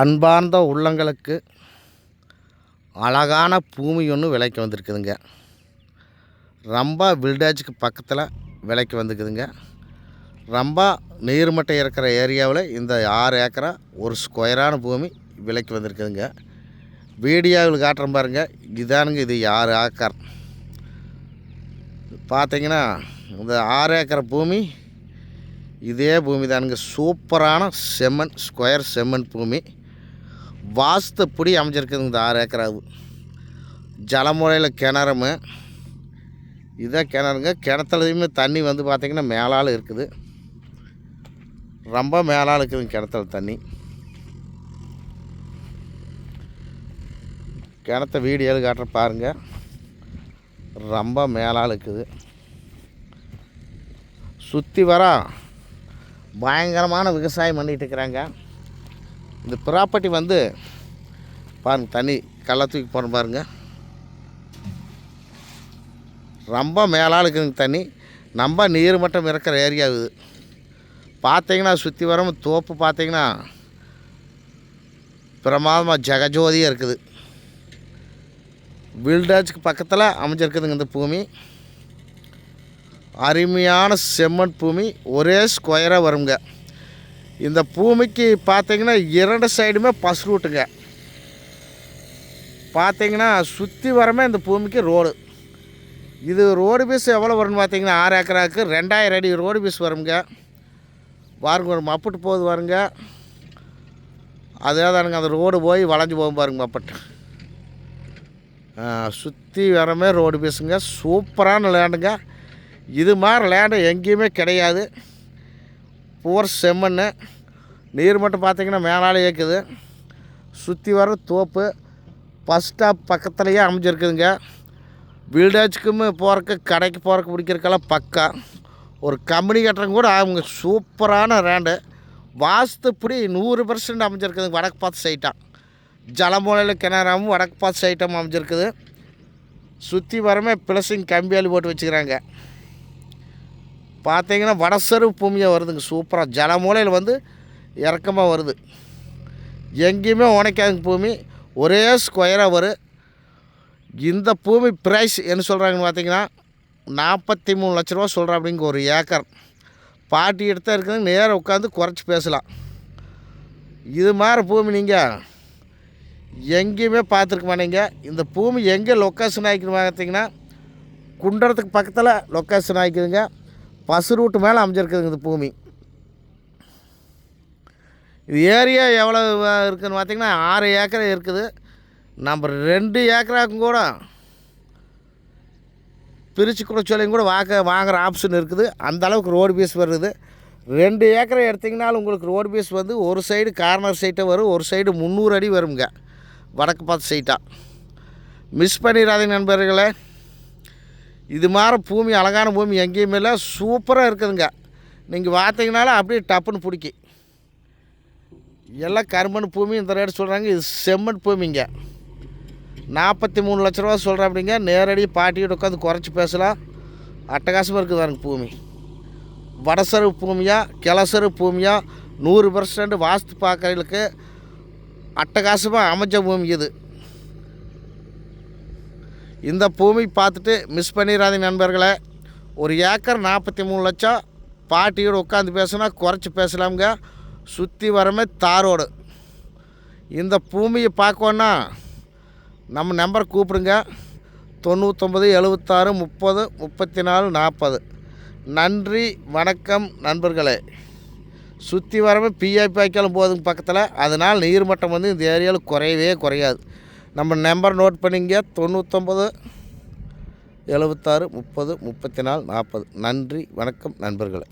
அன்பார்ந்த உள்ளங்களுக்கு அழகான பூமி ஒன்று விலைக்கு வந்திருக்குதுங்க. ரொம்ப வில்டேஜுக்கு பக்கத்தில் விலைக்கு வந்துக்குதுங்க ரொம்ப நீர்மட்டம் இருக்கிற ஏரியாவில் இந்த ஆறு ஏக்கரா ஒரு ஸ்கொயரான பூமி விலைக்கு வந்திருக்குதுங்க. வீடியோவில் காட்டுறேன் பாருங்க. இதானுங்க இது ஆறு ஏக்கர். பார்த்தீங்கன்னா இந்த ஆறு ஏக்கர் பூமி இதே பூமி தானுங்க சூப்பரான செம்மண் ஸ்கொயர் செம்மண் பூமி. வாஸ்துப்படி அமைஞ்சிருக்குதுங்க இந்த ஆறு ஏக்கராவு ஜலமுறையில் கிணறுமு. இதான் கிணறுங்க கிணத்துலையுமே தண்ணி வந்து பார்த்திங்கன்னா மேலால் இருக்குது. ரொம்ப மேலால் இருக்குதுங்க கிணத்துல தண்ணி. கிணத்த வீடியோ காட்டுற பாருங்க. ரொம்ப மேலால் இருக்குது. சுற்றி வர பயங்கரமான விவசாயம் பண்ணிகிட்டு இருக்கிறாங்க. இந்த ப்ராப்பர்ட்டி வந்து பாருங்க தண்ணி கள்ள தூக்கி போகிற பாருங்க. ரொம்ப மேலாக இருக்குதுங்க தண்ணி. ரொம்ப நீர் மட்டம் இருக்கிற ஏரியா இது. பார்த்தீங்கன்னா சுற்றி வரும் தோப்பு பார்த்தீங்கன்னா பிரமாதமாக ஜெகஜோதியாக இருக்குது. வில்டேஜுக்கு பக்கத்தில் அமைஞ்சிருக்குதுங்க இந்த பூமி. அருமையான செம்மண் பூமி ஒரே ஸ்கொயராக வருங்க. இந்த பூமிக்கு பார்த்தீங்கன்னா இரண்டு சைடுமே பஸ் ரூட்டுங்க பார்த்தீங்கன்னா சுற்றி வரமே இந்த பூமிக்கு ரோடு இது ரோடு பீஸ் எவ்வளோ வரும்னு பார்த்தீங்கன்னா ஆறு ஏக்கராவுக்கு ரெண்டாயிரம் அடி ரோடு பீஸ் வருங்க பாருங்க ஒரு மப்புட்டு போகுது பாருங்க. அதே தானுங்க அந்த ரோடு போய் வளைஞ்சு போகும் பாருங்க மப்பட்டு. சுற்றி வரமே ரோடு பீஸுங்க சூப்பரான லேண்டுங்க இது மாதிரி லேண்டு எங்கேயுமே கிடையாது. பூர் செம்மண் நீர் மட்டும் பார்த்தீங்கன்னா மேலாலே இருக்குது சுற்றி வர தோப்பு பஸ் ஸ்டாப் பக்கத்துலேயே அமைஞ்சிருக்குதுங்க. வில்டேஜுக்குமே போகிறக்கு கடைக்கு போகிறக்கு பிடிக்கிறக்கெல்லாம் பக்கா. ஒரு கம்பெனி கட்டுறவங்க கூட அவங்க சூப்பரான ரேண்டு வாஸ்துப்படி நூறு பர்சன்ட் அமைஞ்சிருக்குதுங்க வடக்கு பார்த்து சைட்டாக ஜலமூலையில் கிணறாமும் வடக்கு பார்த்து சைட்டாகவும் அமைஞ்சிருக்குது. சுற்றி வரமே பிளஸிங் கம்பியாலி போட்டு வச்சுக்கிறாங்க. பார்த்தீங்கன்னா வடசரு பூமியாக வருதுங்க. சூப்பராக ஜலமூலையில் வந்து இறக்கமாக வருது. எங்கேயுமே உனைக்காதுங்க பூமி. ஒரே ஸ்கொயராக வரும் இந்த பூமி ப்ரைஸ் என்ன சொல்கிறாங்கன்னு பார்த்தீங்கன்னா நாற்பத்தி மூணு லட்ச ரூபா சொல்கிறேன் அப்படிங்க ஒரு ஏக்கர். பாட்டி எடுத்தால் இருக்குதுங்க. நேராக உட்காந்து குறைச்சி பேசலாம். இது மாதிரி பூமி நீங்கள் எங்கேயுமே பார்த்துருக்க மாட்டீங்க. இந்த பூமி எங்கே லொக்கேஷன் ஆகிக்கணும் பார்த்தீங்கன்னா குண்டறத்துக்கு பக்கத்தில் லொக்கேஷன் ஆகிக்குதுங்க. பசு ரூட்டு மேலே அமைஞ்சிருக்குதுங்க இந்த பூமி. இது ஏரியா எவ்வளோ இருக்குதுன்னு பார்த்தீங்கன்னா ஆறு ஏக்கர் இருக்குது. நம்ம ரெண்டு ஏக்கராக்கும் கூட பிரித்து கூட சொல்லியும் கூட வாக்க வாங்குகிற ஆப்ஷன் இருக்குது. அந்த அளவுக்கு ரோடு பீஸ் வருது. ரெண்டு ஏக்கரை எடுத்திங்கனாலும் உங்களுக்கு ரோடு பீஸ் வந்து ஒரு சைடு கார்னர் சைட்டாக வரும் ஒரு சைடு முந்நூறு அடி வருங்க. வடக்கு பார்த்து சைட்டாக மிஸ் பண்ணிடாதீங்க நண்பர்களே. இது மாதிரி பூமி அழகான பூமி எங்கேயுமே இல்லை. சூப்பராக இருக்குதுங்க. நீங்கள் பார்த்தீங்கனாலும் அப்படியே டப்புன்னு பிடிக்கி. எல்லாம் கருமன் பூமி இந்த ரேட்டு சொல்கிறாங்க இது செம்மண் பூமிங்க. நாற்பத்தி மூணு லட்ச ரூபா சொல்கிறேன் அப்படிங்க நேரடி பாட்டியோட உட்காந்து குறைச்சி பேசலாம். அட்டகாசமாக இருக்குது பாருங்க பூமி. வடசரு பூமியா கிளசரு பூமியா நூறு பர்சன்ட் வாஸ்து பார்க்குறவங்களுக்கு அட்டகாசமாக அமைஞ்ச பூமி இது. இந்த பூமி பார்த்துட்டு மிஸ் பண்ணிடாதீங்க நண்பர்களே. ஒரு ஏக்கர் நாற்பத்தி மூணு லட்சம். பாட்டியோடு உட்காந்து பேசுனா குறைச்சி பேசலாமுங்க. சுற்றி வரமே தாரோடு இந்த பூமியை பார்க்கோன்னா நம்ம நம்பர் கூப்பிடுங்க. தொண்ணூற்றொம்பது எழுபத்தாறு முப்பது முப்பத்தி நாலு நாற்பது. நன்றி வணக்கம் நண்பர்களே. சுற்றி வரவே பிஐபி வைக்காலும் போதுங்க பக்கத்தில். அதனால் நீர்மட்டம் வந்து இந்த ஏரியாவில் குறையவே குறையாது. நம்ம நம்பர் நோட் பண்ணிங்க. தொண்ணூற்றொம்பது எழுபத்தாறு முப்பது முப்பத்தி நாலு நாற்பது. நன்றி வணக்கம் நண்பர்களே.